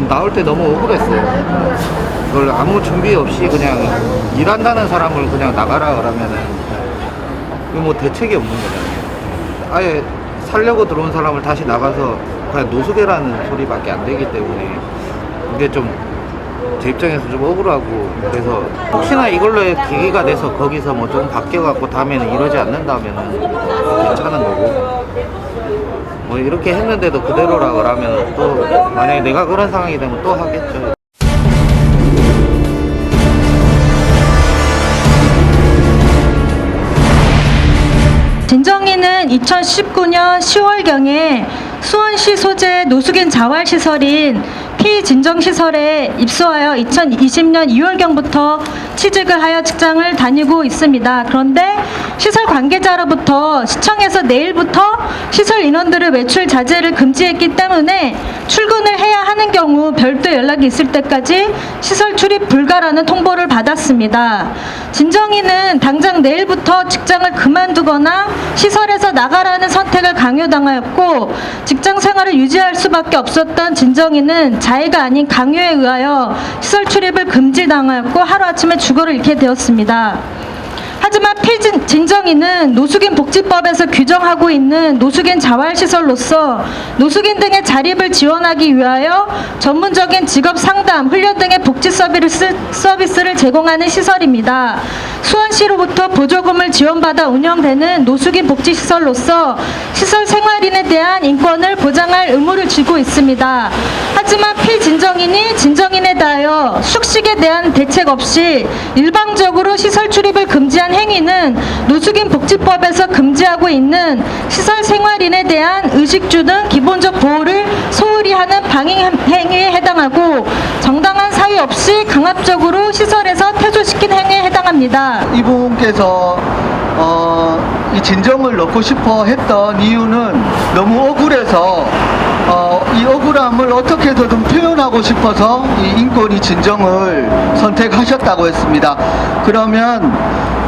좀 나올 때 너무 억울했어요. 그걸 아무 준비 없이 그냥 일한다는 사람을 그냥 나가라 그러면은 뭐 대책이 없는 거잖아요. 아예 살려고 들어온 사람을 다시 나가서 그냥 노숙해라는 소리밖에 안 되기 때문에 이게 좀 제 입장에서 좀 억울하고 그래서 혹시나 이걸로 계기가 돼서 거기서 뭐 좀 바뀌어갖고 다음에는 이러지 않는다면은 괜찮은 거고 뭐 이렇게 했는데도 그대로라 그러면 또 만약에 내가 그런 상황이 되면 또 하겠죠. 진정이는 2019년 10월경에 수원시 소재 노숙인 자활시설인 피 진정시설에 입소하여 2020년 2월경부터 취직을 하여 직장을 다니고 있습니다. 그런데 시설 관계자로부터 시청에서 내일부터 시설 인원들을 외출 자제를 금지했기 때문에 출근을 해야 하는 경우 별도 연락이 있을 때까지 시설 출입 불가라는 통보를 받았습니다. 진정이는 당장 내일부터 직장을 그만두거나 시설에서 나가라는 선택을 강요당하였고 직장 생활을 유지할 수밖에 없었던 진정이는 자해가 아닌 강요에 의하여 시설 출입을 금지당하였고 하루아침에 주거를 잃게 되었습니다. 하지만 필진 진정인은 노숙인 복지법에서 규정하고 있는 노숙인 자활시설로서 노숙인 등의 자립을 지원하기 위하여 전문적인 직업 상담, 훈련 등의 복지 서비스, 서비스를 제공하는 시설입니다. 수원시로부터 보조금을 지원받아 운영되는 노숙인 복지시설로서 시설 생활인에 대한 인권을 보장할 의무를 지고 있습니다. 하지만 필진정인이 진정인에 대하여 숙식에 대한 대책 없이 일방적으로 시설 출입을 금지한 행위는 노숙인 복지법에서 금지하고 있는 시설 생활인에 대한 의식주 등 기본적 보호를 소홀히 하는 방해 행위에 해당하고 정당한 사유 없이 강압적으로 시설에서 퇴소시킨 행위에 해당합니다. 이분께서 어, 이 진정을 넣고 싶어 했던 이유는 너무 억울해서 어, 이 억울함을 어떻게 해서든 표현하고 싶어서 이 인권이 진정을 선택하셨다고 했습니다. 그러면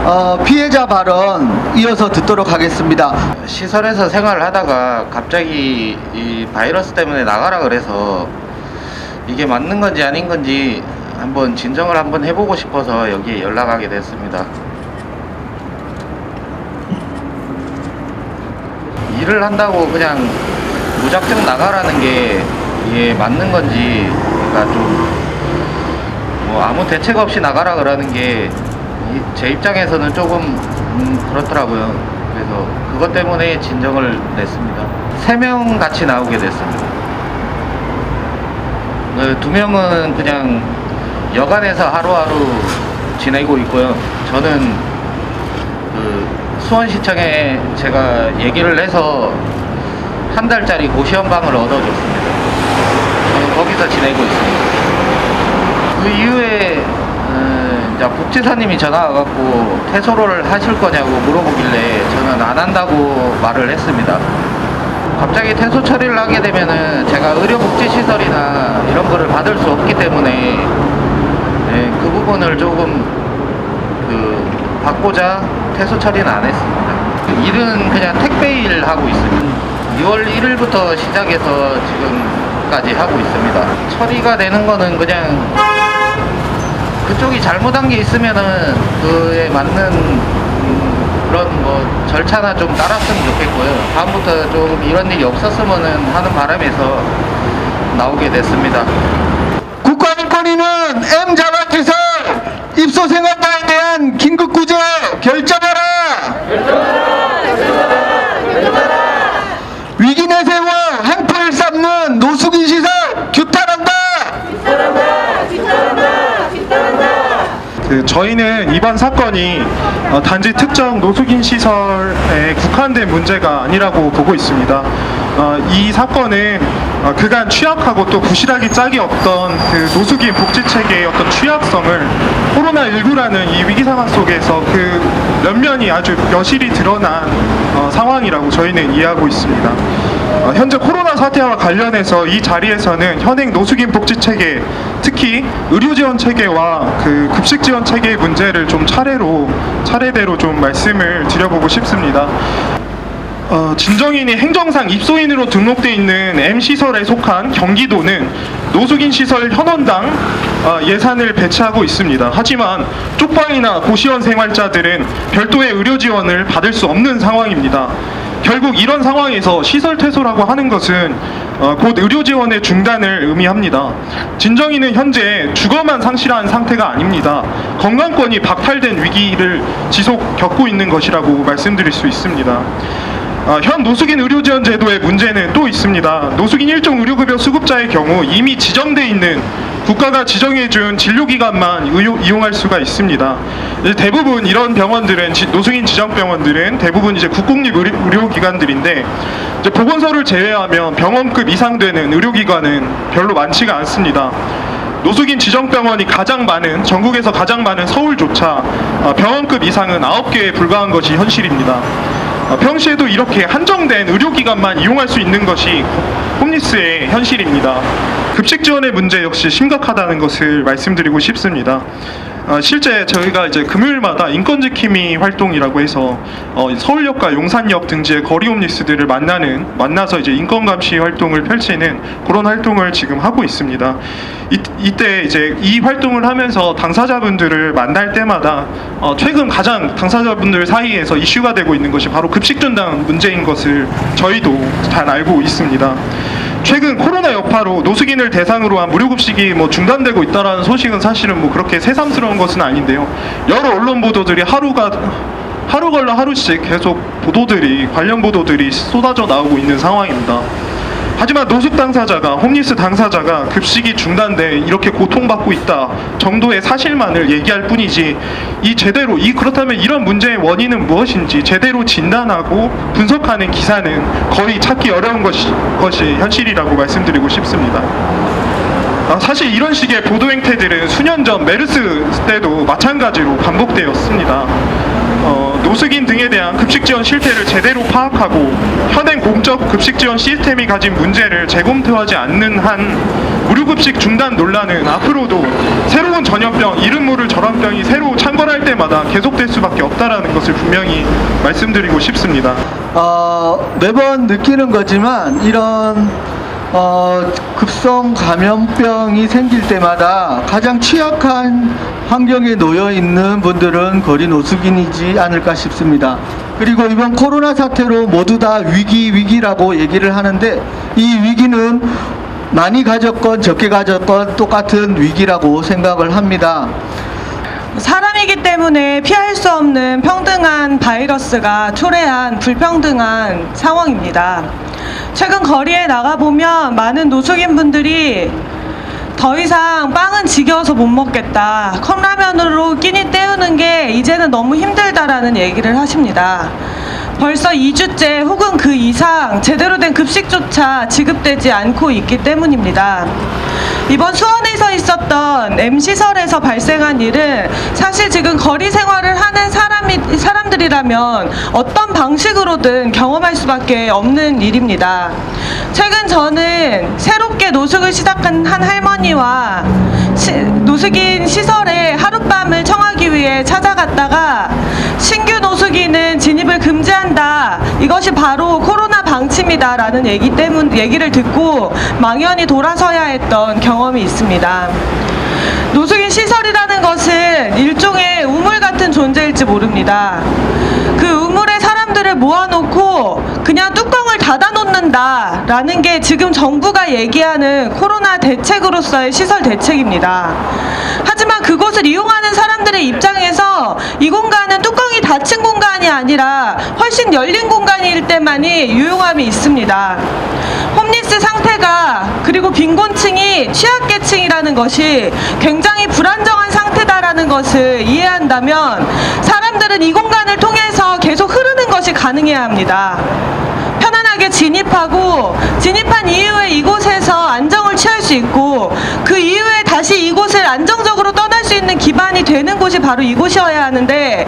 어, 피해자 발언 이어서 듣도록 하겠습니다. 시설에서 생활을 하다가 갑자기 이 바이러스 때문에 나가라 그래서 이게 맞는 건지 아닌 건지 한번 진정을 한번 해보고 싶어서 여기에 연락하게 됐습니다. 일을 한다고 그냥 무작정 나가라는 게 이게 맞는 건지 그러니까 좀 뭐 아무 대책 없이 나가라 그러는 게 제 입장에서는 조금 음, 그렇더라고요. 그래서 그것 때문에 진정을 냈습니다. 세 명 같이 나오게 됐습니다. 그 두 명은 그냥 여관에서 하루하루 지내고 있고요. 저는 그 수원시청에 제가 얘기를 해서 한 달짜리 고시원방을 얻어줬습니다. 저는 거기서 지내고 있습니다. 그 이후에 어, 이제 복지사님이 전화 와갖고 퇴소를 하실 거냐고 물어보길래 저는 안 한다고 말을 했습니다. 갑자기 퇴소 처리를 하게 되면은 제가 의료복지시설이나 이런 거를 받을 수 없기 때문에 네, 그 부분을 조금 그 받고자 퇴소 처리는 안 했습니다. 일은 그냥 택배 일 하고 있습니다. 6월 1일부터 시작해서 지금까지 하고 있습니다. 처리가 되는 거는 그냥 그쪽이 잘못한 게 있으면은 그에 맞는 음, 그런 뭐 절차나 좀 따랐으면 좋겠고요. 다음부터 좀 이런 일이 없었으면은 하는 바람에서 나오게 됐습니다. 국가인권위는 M 자발시설 입소 생활자에 대한 긴급 구제 결정하라. 위기 내세워 행포를 쌓는 노숙인 시설 규탄한다. 그 저희는 이번 사건이 어, 단지 특정 노숙인 시설에 국한된 문제가 아니라고 보고 있습니다. 어, 이 사건은 어, 그간 취약하고 또 부실하기 짝이 없던 그 노숙인 복지 체계의 어떤 취약성을 코로나19라는 이 위기 상황 속에서 그 면면이 아주 여실히 드러난 어, 상황이라고 저희는 이해하고 있습니다. 어, 현재 코로나 사태와 관련해서 이 자리에서는 현행 노숙인 복지 체계, 특히 의료 지원 체계와 그 급식 지원 체계의 문제를 좀 차례로 차례대로 좀 말씀을 드려보고 싶습니다. 어, 진정인이 행정상 입소인으로 등록돼 있는 M 시설에 속한 경기도는 노숙인 시설 현원당 어, 예산을 배치하고 있습니다. 하지만 쪽방이나 고시원 생활자들은 별도의 의료 지원을 받을 수 없는 상황입니다. 결국 이런 상황에서 시설 퇴소라고 하는 것은 어, 곧 의료 지원의 중단을 의미합니다. 진정인은 현재 주거만 상실한 상태가 아닙니다. 건강권이 박탈된 위기를 지속 겪고 있는 것이라고 말씀드릴 수 있습니다. 아, 현 노숙인 의료지원 제도의 문제는 또 있습니다. 노숙인 일종 의료급여 수급자의 경우 이미 지정돼 있는 국가가 지정해준 진료기관만 의료- 이용할 수가 있습니다. 대부분 이런 병원들은 지- 노숙인 지정 병원들은 대부분 이제 국공립 의료- 의료기관들인데 이제 보건소를 제외하면 병원급 이상 되는 의료기관은 별로 많지가 않습니다. 노숙인 지정병원이 가장 많은 전국에서 가장 많은 서울조차 어, 병원급 이상은 9개에 불과한 것이 현실입니다. 어, 평시에도 이렇게 한정된 의료기관만 이용할 수 있는 것이 홈리스의 현실입니다. 급식 지원의 문제 역시 심각하다는 것을 말씀드리고 싶습니다. 어, 실제 저희가 이제 금요일마다 인권지킴이 활동이라고 해서 어, 서울역과 용산역 등지의 거리 홈리스들을 만나는 만나서 이제 인권 감시 활동을 펼치는 그런 활동을 지금 하고 있습니다. 이, 이때 이제 이 활동을 하면서 당사자분들을 만날 때마다 어, 최근 가장 당사자분들 사이에서 이슈가 되고 있는 것이 바로 급식 준당 문제인 것을 저희도 잘 알고 있습니다. 최근 코로나 여파로 노숙인을 대상으로 한 무료급식이 뭐 중단되고 있다라는 소식은 사실은 뭐 그렇게 새삼스러운 것은 아닌데요. 여러 언론 보도들이 하루가 하루 걸러 하루씩 계속 보도들이 관련 보도들이 쏟아져 나오고 있는 상황입니다. 하지만 노숙 당사자가 홈리스 당사자가 급식이 중단돼 이렇게 고통받고 있다 정도의 사실만을 얘기할 뿐이지 이 제대로 이 그렇다면 이런 문제의 원인은 무엇인지 제대로 진단하고 분석하는 기사는 거의 찾기 어려운 것이, 것이 현실이라고 말씀드리고 싶습니다. 아, 사실 이런 식의 보도 행태들은 수년 전 메르스 때도 마찬가지로 반복되었습니다. 어, 노숙인 등에 대한 급식 지원 실태를 제대로 파악하고 현행 공적 급식 지원 시스템이 가진 문제를 재검토하지 않는 한 무료급식 중단 논란은 앞으로도 새로운 전염병, 이름 모를 전염병이 새로 창궐할 때마다 계속될 수밖에 없다라는 것을 분명히 말씀드리고 싶습니다. 어, 매번 느끼는 거지만 이런 어, 급성 감염병이 생길 때마다 가장 취약한 환경에 놓여 있는 분들은 거리 노숙인이지 않을까 싶습니다. 그리고 이번 코로나 사태로 모두 다 위기 위기라고 얘기를 하는데 이 위기는 많이 가졌건 적게 가졌건 똑같은 위기라고 생각을 합니다. 사람이기 때문에 피할 수 없는 평등한 바이러스가 초래한 불평등한 상황입니다. 최근 거리에 나가보면 많은 노숙인분들이 더 이상 빵은 지겨워서 못 먹겠다. 컵라면으로 끼니 때우는 게 이제는 너무 힘들다라는 얘기를 하십니다. 벌써 2주째 혹은 그 이상 제대로 된 급식조차 지급되지 않고 있기 때문입니다. 이번 수원에서 있었던 M시설에서 발생한 일은 사실 지금 거리 생활을 하는 사람이, 사람 들이라면 어떤 방식으로든 경험할 수밖에 없는 일입니다. 최근 저는 새롭게 노숙을 시작한 한 할머니와 시- 노숙인 시설에 하룻밤을 청하기 위해 찾아갔다가 신규 노숙인은 진입을 금지한다. 이것이 바로 코로나 방침이다라는 얘기 때문 얘기를 듣고 망연히 돌아서야 했던 경험이 있습니다. 노숙인 시설이라는 것은 일종의 우물 같은 존재일지 모릅니다. 그 우물에 사람들을 모아놓고 그냥 뚜껑을 닫아놓는다 라는 게 지금 정부가 얘기하는 코로나 대책으로서의 시설 대책입니다. 하지만 그곳을 이용하는 사람들의 입장에서 이 공간은 뚜껑이 닫힌 공간이 아니라 훨씬 열린 공간일 때만이 유용함이 있습니다. 홈리스 상태가 그리고 빈곤층이 취약계층이라는 것이 굉장히 불안정한 상태다라는 것을 이해한다면 사람들은 이 공간을 통해서 계속 흐르는 것이 가능해야 합니다. 편안하게 진입하고 진입한 이후에 이곳에서 안정을 취할 수 있고 그 이후에 다시 이곳을 안정적으로 떠날 수 있는 기반이 되는 곳이 바로 이곳이어야 하는데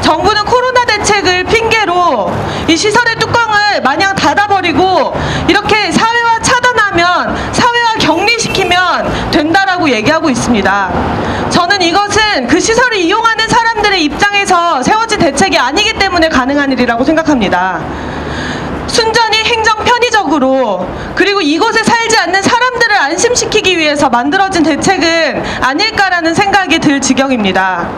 정부는 코로나 대책을 핑계로 이 시설의 뚜껑을 마냥 닫아버리고 이렇게 사회와 차단하면 사회와 격리시키면 된다라고 얘기하고 있습니다. 저는 이것은 그 시설을 이용하는 사람들의 입장에서 세워진 대책이 아니기 때문에 가능한 일이라고 생각합니다. 순전히 행정 편의적으로 그리고 이곳에 살지 않는 사람들을 안심시키기 위해서 만들어진 대책은 아닐까라는 생각이 들 지경입니다.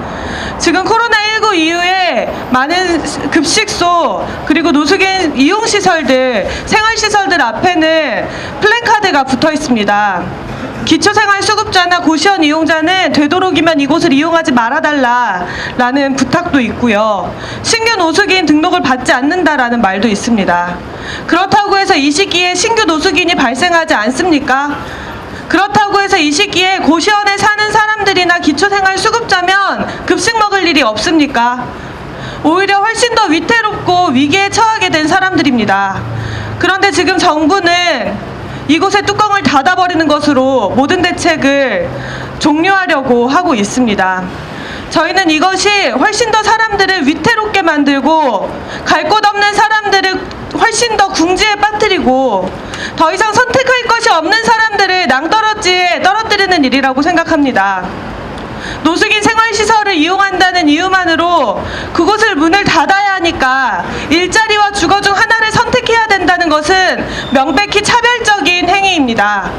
지금 코로나19 이후에 많은 급식소 그리고 노숙인 이용시설들, 생활시설들 앞에는 플랜카드가 붙어 있습니다. 기초생활수급자나 고시원 이용자는 되도록이면 이곳을 이용하지 말아달라라는 부탁도 있고요. 신규 노숙인 등록을 받지 않는다라는 말도 있습니다. 그렇다고 해서 이 시기에 신규 노숙인이 발생하지 않습니까? 그렇다고 해서 이 시기에 고시원에 사는 사람들이나 기초생활수급자면 급식 먹을 일이 없습니까? 오히려 훨씬 더 위태롭고 위기에 처하게 된 사람들입니다. 그런데 지금 정부는 이곳의 뚜껑을 닫아버리는 것으로 모든 대책을 종료하려고 하고 있습니다. 저희는 이것이 훨씬 더 사람들을 위태롭게 만들고 갈 곳 없는 사람들을 훨씬 더 궁지에 빠뜨리고 더 이상 선택할 것이 없는 떨어뜨리는 일이라고 생각합니다. 노숙인 생활시설을 이용한다는 이유만으로 그곳을 문을 닫아야 하니까 일자리와 주거 중 하나를 선택해야 된다는 것은 명백히 차별적인 행위입니다.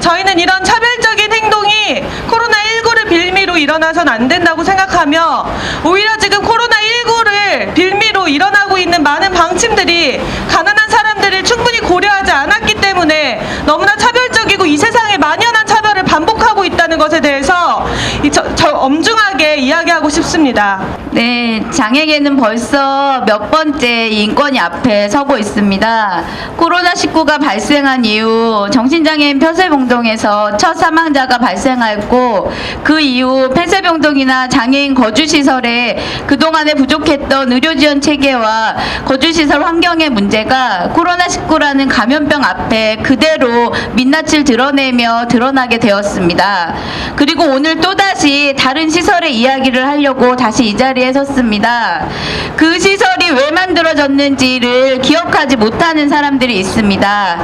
저희는 이런 차별적인 행동이 코로나19를 빌미로 일어나선 안 된다고 생각하며 오히려 지금 코로나19를 빌미로 일어나고 있는 많은 방침들이 가난한 사람들을 충분히 고려하지 않았기 때문에 너무나 차별적이고 이 세상에 만연한 차별을 반복하고 있다는 것에 대해서 이 저, 저 엄중하게 이야기하고 싶습니다. 네, 장애계는 벌써 몇 번째 인권위 앞에 서고 있습니다. 코로나19가 발생한 이후 정신장애인 폐쇄병동에서 첫 사망자가 발생했고 그 이후 폐쇄병동이나 장애인 거주시설에 그동안에 부족했던 의료지원 체계와 거주시설 환경의 문제가 코로나19라는 감염병 앞에 그대로 민낯을 드러내며 드러나게 되었습니다. 그리고 오늘 또다시 다른 시설의 이야기를 하려고 다시 이 자리에 섰습니다. 그 시설이 왜 만들어졌는지를 기억하지 못하는 사람들이 있습니다.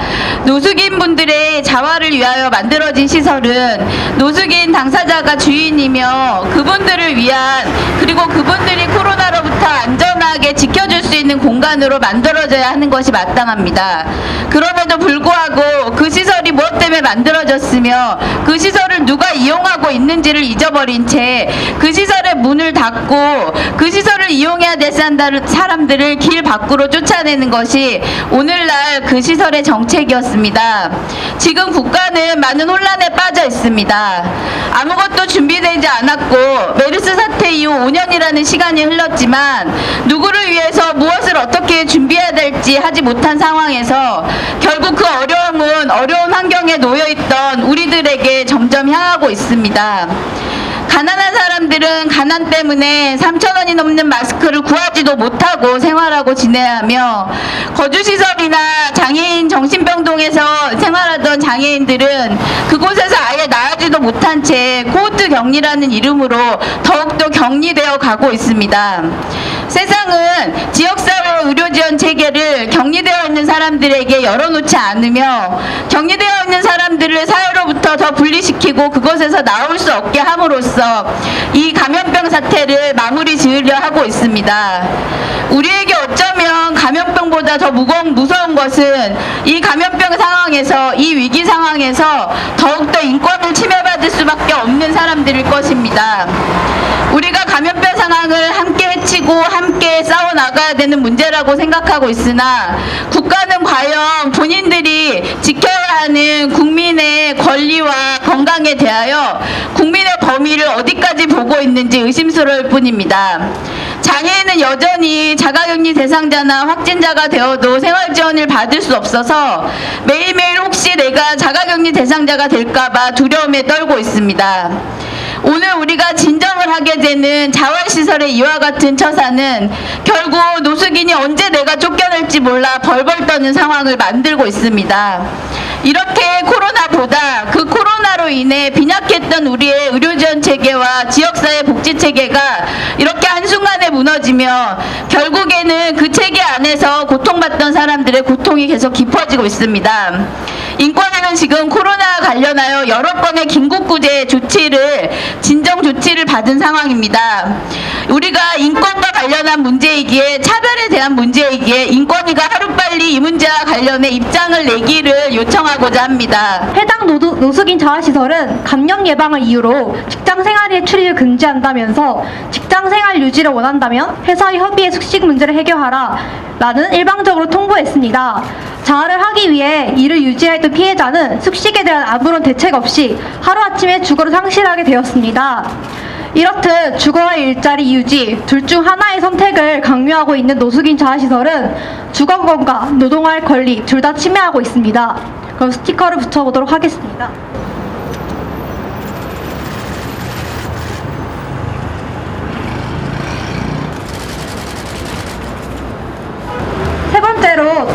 노숙인 분들의 자활을 위하여 만들어진 시설은 노숙인 당사자가 주인이며 그분들을 위한 그리고 그분들이 코로나로부터 안전하게 지켜줄 수 있는 공간으로 만들어져야 하는 것이 마땅합니다. 그럼에도 불구하고 그 시설이 무엇 때문에 만들어졌으며 그 시설을 누가 이용하고 있는지를 잊어버린 채 그 시설의 문을 닫고 그 시설을 이용해야 될 사람들을 길 밖으로 쫓아내는 것이 오늘날 그 시설의 정책이었습니다. 지금 국가는 많은 혼란에 빠져 있습니다. 아무것도 준비되지 않았고 메르스 사태 이후 5년이라는 시간이 흘렀지만 누구를 위해서 무엇을 어떻게 준비해야 될지 하지 못한 상황에서 결국 그 어려움은 어려운 환경에 놓여 있던 우리들에게 점점 향하고 있습니다. 가난한 사람들은 가난 때문에 3천 원이 넘는 마스크를 구하지도 못하고 생활하고 지내야 하며 거주시설이나 장애인 정신병동에서 생활하던 장애인들은 그곳에서 아예 나가지도 못한 채 코호트 격리라는 이름으로 더욱더 격리되어 가고 있습니다. 세상은 지역사회 의료지원 체계를 격리되어 있는 사람들에게 열어놓지 않으며 격리되어 있는 사람들을 사회로부터 더 분리시키고 그곳에서 나올 수 없게 함으로써 이 감염병 사태를 마무리 지으려 하고 있습니다. 우리에게 어쩌면 감염병보다 더 무거운 무서운 것은 이 감염병 상황에서 이 위기 상황에서 더욱더 인권을 침해받을 수밖에 없는 사람들일 것입니다. 우리가 감염병 상황을 함께 해치고 함께 싸워 나가야 되는 문제라고 생각하고 있으나 국가는 과연 본인들이 지켜야 하는 국민의 권리와 건강에 대하여 국민의 범위를 어디까지 보고 있는지 의심스러울 뿐입니다. 장애인은 여전히 자가격리 대상자나 확진자가 되어도 생활지원을 받을 수 없어서 매일매일 혹시 내가 자가격리 대상자가 될까봐 두려움에 떨고 있습니다. 오늘 우리가 진정을 하게 되는 자활시설의 이와 같은 처사는 결국 노숙인이 언제 내가 쫓겨날지 몰라 벌벌 떠는 상황을 만들고 있습니다. 이렇게 코로나보다 그 코로나로 인해 빈약했던 우리의 의료지원 체계와 지역사회 복지 체계가 이렇게 한순간에 무너지며 결국에는 그 체계 안에서 고통받던 사람들의 고통이 계속 깊어지고 있습니다. 인권 위는 지금 코로나 관련하여 여러 건의 긴급구제 조치를 진정 조치를 받은 상황입니다. 우리가 인권과 관련한 문제이기에 차별에 대한 문제이기에 인권위가 하루빨리 빨리 이 문제와 관련해 입장을 내기를 요청하고자 합니다. 해당 노, 노숙인 자활시설은 감염 예방을 이유로 직장 생활의 출입을 금지한다면서 직장 생활 유지를 원한다면 회사의 협의해 숙식 문제를 해결하라 라는 일방적으로 통보했습니다. 자활을 하기 위해 이를 유지했던 피해자는 숙식에 대한 아무런 대책 없이 하루아침에 주거를 상실하게 되었습니다. 이렇듯 주거와 일자리 유지 둘 중 하나의 선택을 강요하고 있는 노숙인 자활시설은 주거권과 노동할 권리 둘 다 침해하고 있습니다. 그럼 스티커를 붙여보도록 하겠습니다. 세 번째로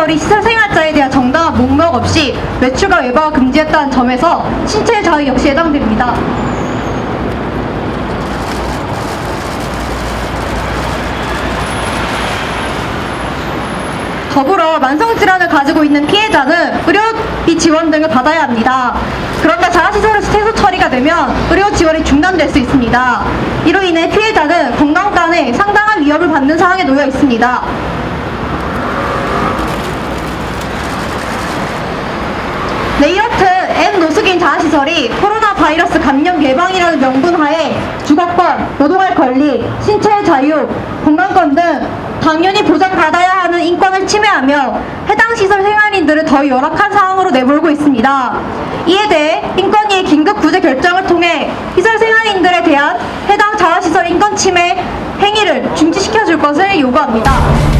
자활시설이 시설생활자에 대한 정당한 목록 없이 외출과 외박을 금지했다는 점에서 신체 자유 역시 해당됩니다. 더불어 만성질환을 가지고 있는 피해자는 의료비 지원 등을 받아야 합니다. 그런데 자가시설에서 퇴소 처리가 되면 의료 지원이 중단될 수 있습니다. 이로 인해 피해자는 건강관에 상당한 위협을 받는 상황에 놓여 있습니다. 네, 이렇듯 M 노숙인 자아시설이 코로나 바이러스 감염 예방이라는 명분 하에 주거권, 노동할 권리, 신체의 자유, 건강권 등 당연히 보장받아야 하는 인권을 침해하며 해당 시설 생활인들을 더 열악한 상황으로 내몰고 있습니다. 이에 대해 인권위의 긴급 구제 결정을 통해 시설 생활인들에 대한 해당 자아시설 인권 침해 행위를 중지시켜 줄 것을 요구합니다.